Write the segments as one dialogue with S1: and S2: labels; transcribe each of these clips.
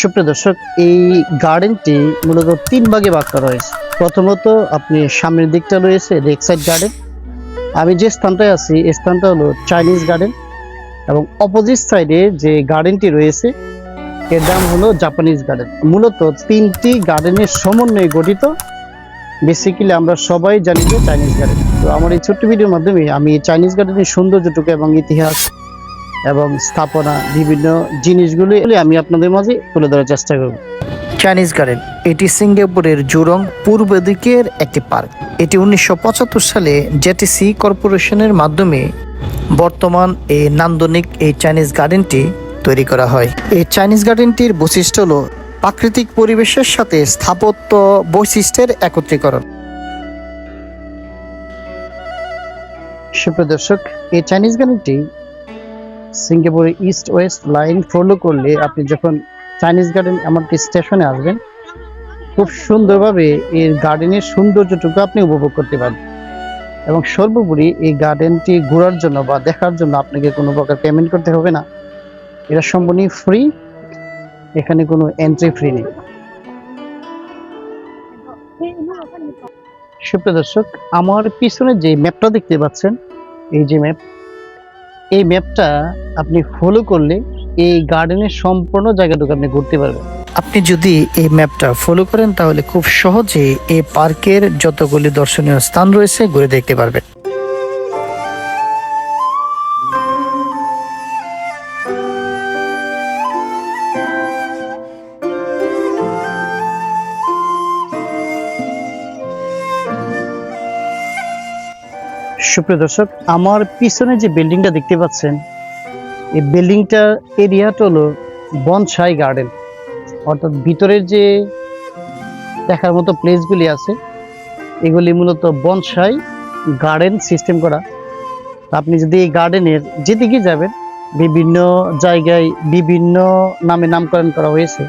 S1: সুপ্রিয় দর্শক, এই গার্ডেনটি মূলত তিন ভাগে ভাগ করা হয়েছে। প্রথমত আপনি সামনের দিকটা রয়েছে রেকসাইড গার্ডেন আমি যে স্থানটায় আছি, এই স্থানটা হলো চাইনিজ গার্ডেন এবং অপোজিট সাইডে যে গার্ডেনটি রয়েছে, এর নাম হলো জাপানিজ গার্ডেন মূলত তিনটি গার্ডেনের সমন্বয়ে গঠিত। বেসিক্যালি আমরা সবাই জানি যে চাইনিজ গার্ডেন তো আমার এই ছোট্ট ভিডিওর মাধ্যমে আমি চাইনিজ গার্ডেনের সৌন্দর্যটুকু এবং ইতিহাস এবং স্থাপনা বিভিন্ন জিনিসগুলি আমি আপনাদের মাঝে তুলে ধরার চেষ্টা করব।
S2: চাইনিজ গার্ডেন এটি সিঙ্গাপুরের জুরং পূর্ব দিকের একটি পার্ক। এটি উনিশশো পঁচাত্তর সালে জেটিসি কর্পোরেশনের মাধ্যমে বর্তমান এই নান্দনিক এই চাইনিজ গার্ডেনটি তৈরি করা হয়। এই চাইনিজ গার্ডেনটির বৈশিষ্ট্য হল প্রাকৃতিক পরিবেশের সাথে স্থাপত্য বৈশিষ্ট্যের একত্রীকরণ।
S1: সুপ্রিয় দর্শক এই চাইনিজ গার্ডেনটি সিঙ্গাপুরের ইস্ট ওয়েস্ট লাইন ফলো করলে আপনি যখন চাইনিজ গার্ডেন এমনকি স্টেশনে আসবেন, খুব সুন্দরভাবে এর গার্ডেনের সৌন্দর্যটুকু আপনি উপভোগ করতে পারবেন। এবং সর্বোপরি এই গার্ডেনটি ঘোরার জন্য বা দেখার জন্য আপনাকে কোনো প্রকার পেমেন্ট করতে হবে না। এটা সম্পূর্ণ ফ্রি এখানে কোনো এন্ট্রি ফ্রি নেই। সুপ্রিয় দর্শক, আমার পিছনে যে ম্যাপটা দেখতে পাচ্ছেন, এই যে ম্যাপ এই ম্যাপটা আপনি ফলো করলে এই গার্ডেনের সম্পূর্ণ জায়গাটুকু আপনি ঘুরতে পারবেন।
S2: আপনি যদি এই ম্যাপটা ফলো করেন, তাহলে খুব সহজে এই পার্কের যতগুলি দর্শনীয় স্থান রয়েছে ঘুরে দেখতে পারবেন।
S1: সুপ্রিয় দর্শক, আমার পিছনে যে বিল্ডিংটা দেখতে পাচ্ছেন, এই বিল্ডিংটার এরিয়াটা হলো বনসাই গার্ডেন অর্থাৎ ভিতরের যে দেখার মতো প্লেসগুলি আছে, এগুলি মূলত বনসাই গার্ডেন সিস্টেম করা। আপনি যদি এই গার্ডেনের যেদিকে যাবেন, বিভিন্ন জায়গায় বিভিন্ন নামে নামকরণ করা হয়েছে।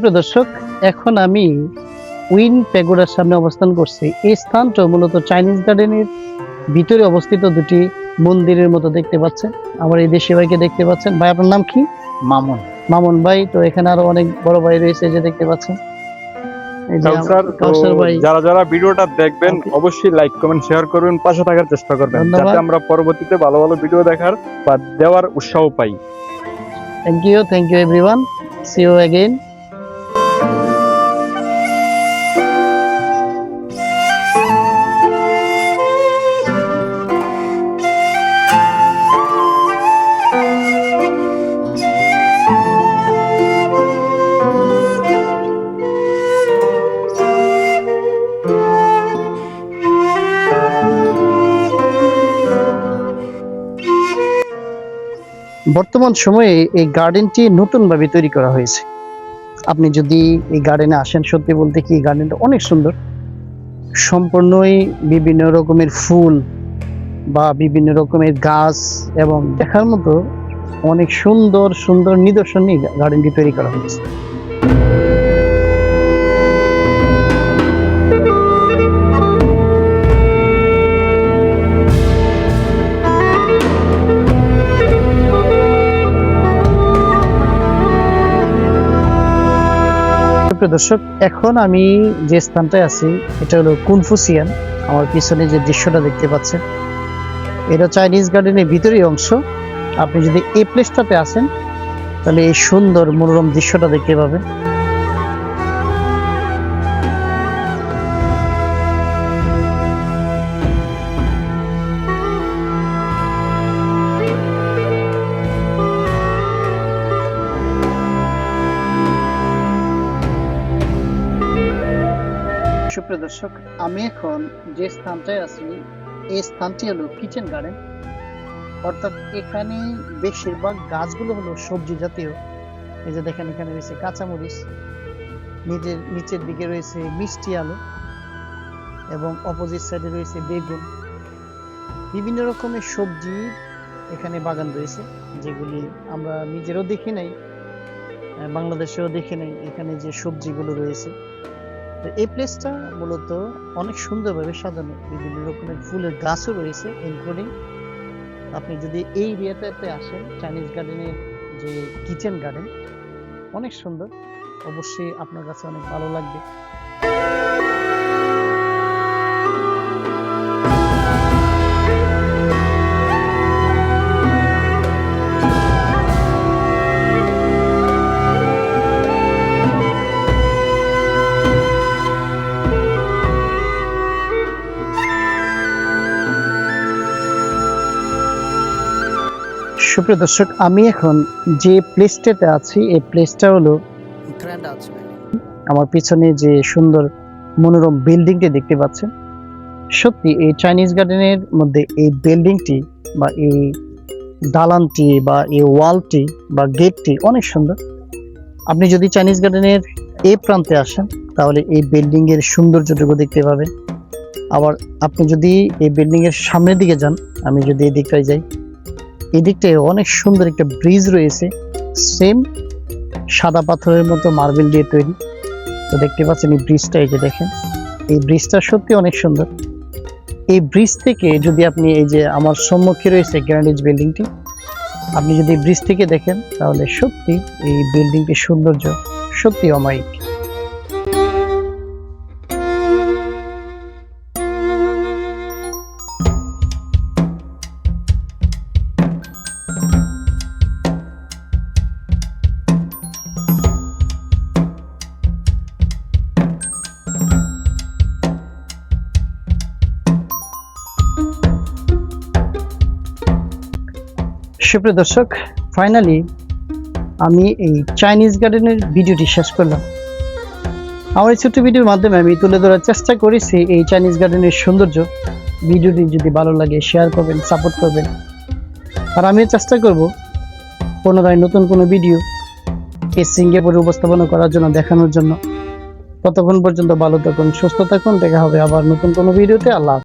S1: সুপ্রিয় দর্শক এখন আমি উইন প্যাগোডার সামনে অবস্থান করছি। এই স্থানটা মূলত চাইনিজ গার্ডেনের ভিতরে অবস্থিত দুটি মন্দিরের মতো দেখতে পাচ্ছেন। আমার এই দেশি ভাইকে দেখতে পাচ্ছেন। ভাই আপনার নাম কি?
S3: মামুন।
S1: মামুন ভাই তো এখানে আরও অনেক বড় ভাই রয়েছে যে দেখতে পাচ্ছেন।
S3: যারা যারা ভিডিওটা দেখবেন অবশ্যই লাইক কমেন্ট শেয়ার করবেন পাশে থাকার চেষ্টা করবেন। যাতে আমরা পরবর্তীতে ভালো ভালো ভিডিও দেখার বা দেওয়ার উৎসাহ পাই।
S1: Thank you thank you everyone see you again বর্তমান সময়ে এই গার্ডেনটি নতুনভাবে তৈরি করা হয়েছে। আপনি যদি এই গার্ডেনে আসেন, সত্যি বলতে কি গার্ডেনটা অনেক সুন্দর। সম্পূর্ণই বিভিন্ন রকমের ফুল বা বিভিন্ন রকমের গাছ এবং দেখার মতো অনেক সুন্দর সুন্দর নিদর্শন নিয়ে গার্ডেনটি তৈরি করা হয়েছে। সুপ্রিয় দর্শক, এখন আমি যে স্থানটায় আছি, এটা হলো কুনফুসিয়ান আমার পিছনে যে দৃশ্যটা দেখতে পাচ্ছেন, এটা চাইনিজ গার্ডেনের ভিতরের অংশ। আপনি যদি এই প্লেসটাতে আসেন, তাহলে এই সুন্দর মনোরম দৃশ্যটা দেখতে পাবেন। দর্শক আমি এখন যে স্থানটায় আছি, এই স্থানটি হলো কিচেন গার্ডেন অর্থাৎ এখানে বেশিরভাগ গাছগুলো হলো সবজি জাতীয়। এই যে দেখেন, এখানে রয়েছে কাঁচামরিচ নিজের নিচের দিকে রয়েছে মিষ্টি আলু এবং অপোজিট সাইডে রয়েছে বেগুন। বিভিন্ন রকমের সবজি এখানে বাগান রয়েছে, যেগুলি আমরা নিজেরও দেখি নাই বাংলাদেশেও দেখি নাই, এখানে যে সবজিগুলো রয়েছে। এই প্লেসটা মূলত অনেক সুন্দরভাবে সাজানো। বিভিন্ন রকমের ফুলের গাছও রয়েছে ইনক্লুডিং আপনি যদি এই এরিয়াটাতে আসেন চাইনিজ গার্ডেনের যে কিচেন গার্ডেন অনেক সুন্দর। অবশ্যই আপনার কাছে অনেক ভালো লাগবে। সুপ্রিয় দর্শক আমি এখন যে প্লেসটাতে আছি এই প্লেসটা হলো আমার পিছনে যে সুন্দর মনোরম বিল্ডিংটি দেখতে পাচ্ছেন। সত্যি এই চাইনিজ গার্ডেনের মধ্যে এই বিল্ডিংটি বা এই দালানটি বা এই ওয়ালটি বা গেটটি অনেক সুন্দর। আপনি যদি চাইনিজ গার্ডেনের এই প্রান্তে আসেন তাহলে এই বিল্ডিং এর সৌন্দর্যটুকু দেখতে পাবেন। আবার আপনি যদি এই বিল্ডিং এর সামনের দিকে যান আমি যদি এই দিকটায় যাই এই দিকটায় অনেক সুন্দর একটা ব্রিজ রয়েছে। সেম সাদা পাথরের মতো মার্বেল দিয়ে তৈরি। তো দেখতে পাচ্ছেন এই ব্রিজটা, এই যে দেখেন। এই ব্রিজটা সত্যি অনেক সুন্দর। এই ব্রিজ থেকে যদি আপনি, এই যে আমার সম্মুখে রয়েছে গ্র্যান্ডেজ বিল্ডিংটি, আপনি যদি ব্রিজ থেকে দেখেন, তাহলে সত্যি এই বিল্ডিংটির সৌন্দর্য সত্যি অমায়িক। সুপ্রিয় দর্শক ফাইনালি আমি এই চাইনিজ গার্ডেনের ভিডিওটি শেষ করলাম। আমার এই ছোট্ট ভিডিওর মাধ্যমে আমি তুলে ধরার চেষ্টা করেছি এই চাইনিজ গার্ডেনের সৌন্দর্য। ভিডিওটি যদি ভালো লাগে শেয়ার করবেন সাপোর্ট করবেন। আর আমিও চেষ্টা করব পুনরায় নতুন কোনো ভিডিও এই সিঙ্গাপুরে উপস্থাপনা করার জন্য, দেখানোর জন্য। ততক্ষণ পর্যন্ত ভালো থাকুন, সুস্থ থাকুন, দেখা হবে আবার নতুন কোনো ভিডিওতে। আল্লাহ।